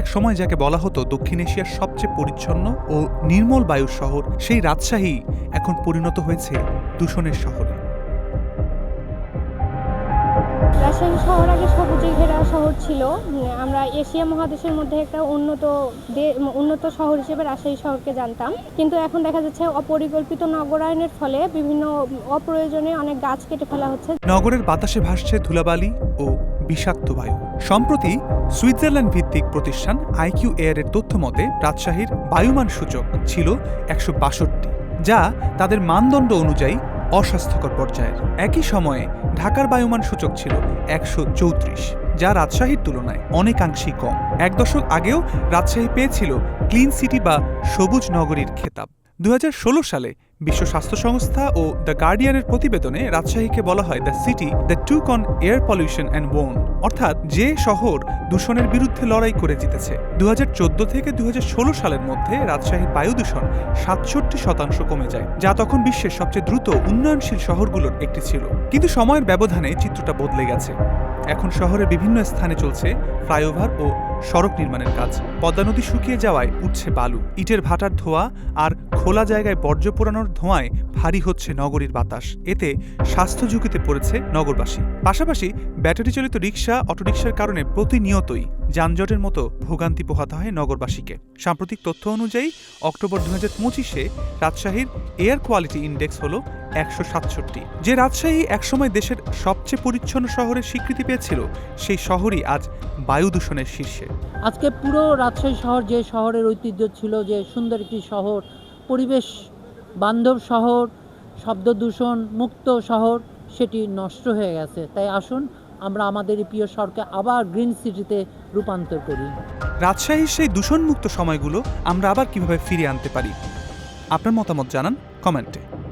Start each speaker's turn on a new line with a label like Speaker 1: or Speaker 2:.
Speaker 1: এক সময় যাকে বলা হতো দক্ষিণ এশিয়ার সবচেয়ে পরিচ্ছন্ন ও নির্মল বায়ুর শহর সেই রাজশাহী এখন পরিণত হয়েছে দূষণের শহরে।
Speaker 2: রাজশাহী শহর আগে সবুজে ঘেরা শহর ছিল। আমরা এশিয়া মহাদেশের মধ্যে একটা উন্নত উন্নত শহর হিসেবে রাজশাহী শহরকে জানতাম। কিন্তু এখন দেখা যাচ্ছে অপরিকল্পিত নগরায়নের ফলে বিভিন্ন অপ্রয়োজনে অনেক গাছ কেটে ফেলা হচ্ছে।
Speaker 1: নগরের বাতাসে ভাসছে ধুলাবালি ও বিষাক্ত বায়ু। সম্প্রতি সুইজারল্যান্ড ভিত্তিক প্রতিষ্ঠান আইকিউ এয়ারের তথ্য মতে, রাজশাহীর বায়ুমান সূচক ছিল একশো বাষট্টি, যা তাদের মানদণ্ড অনুযায়ী অস্বাস্থ্যকর পর্যায়ের। একই সময়ে ঢাকার বায়ুমান সূচক ছিল একশো চৌত্রিশ, যা রাজশাহীর তুলনায় অনেকাংশেই কম। এক দশক আগেও রাজশাহী পেয়েছিল ক্লিন সিটি বা সবুজ নগরীর খেতাব। দু হাজার ষোলো সালে বিশ্ব স্বাস্থ্য সংস্থা ও দ্য গার্ডিয়ানের প্রতিবেদনে রাজশাহীকে বলা হয় the city the to con air pollution and own অর্থাৎ যে শহর দূষণের বিরুদ্ধে লড়াই করে জিতেছে। দু হাজার চোদ্দ থেকে দু হাজার ষোলো সালের মধ্যে রাজশাহীর বায়ু দূষণ সাতষট্টি শতাংশ কমে যায়, যা তখন বিশ্বের সবচেয়ে দ্রুত উন্নয়নশীল শহরগুলোর একটি ছিল। কিন্তু সময়ের ব্যবধানে চিত্রটা বদলে গেছে। এখন শহরের বিভিন্ন স্থানে চলছে ফ্লাইওভার ও সড়ক নির্মাণের কাজ। পদ্মা নদী শুকিয়ে যাওয়ায় উঠছে বালু, ইটের ভাটার ধোয়া আর খোলা জায়গায় বর্জ্য পোড়ানোর ধোঁয়ায় ভারী হচ্ছে নগরীর বাতাস। এতে স্বাস্থ্য ঝুঁকিতে পড়েছে নগরবাসী। পাশাপাশি ব্যাটারি চালিত রিক্সা অটোরিকশার কারণে প্রতিনিয়তই যানজটের মতো ভোগান্তি পোহাতে হয় নগরবাসীকে। সাম্প্রতিক তথ্য অনুযায়ী, অক্টোবর দু হাজার পঁচিশে রাজশাহীর এয়ার কোয়ালিটি ইন্ডেক্স হল একশো সাতষট্টি। যে রাজশাহী একসময় দেশের সবচেয়ে পরিচ্ছন্ন শহরের স্বীকৃতি পেয়েছিল, সেই শহরই আজ বায়ু দূষণের শীর্ষে।
Speaker 3: আজকে পুরো রাজশাহী শহর যে শহরের ঐতিহ্য ছিল যে সুন্দর একটি শহর, পরিবেশ বান্ধব শহর, শব্দ দূষণ মুক্ত শহর, সেটি নষ্ট হয়ে গেছে। তাই আসুন আমরা আমাদের প্রিয় শহরকে আবার গ্রিন সিটিতে রূপান্তর করি।
Speaker 1: রাজশাহীর সেই দূষণমুক্ত সময়গুলো আমরা আবার কীভাবে ফিরিয়ে আনতে পারি? আপনার মতামত জানান কমেন্টে।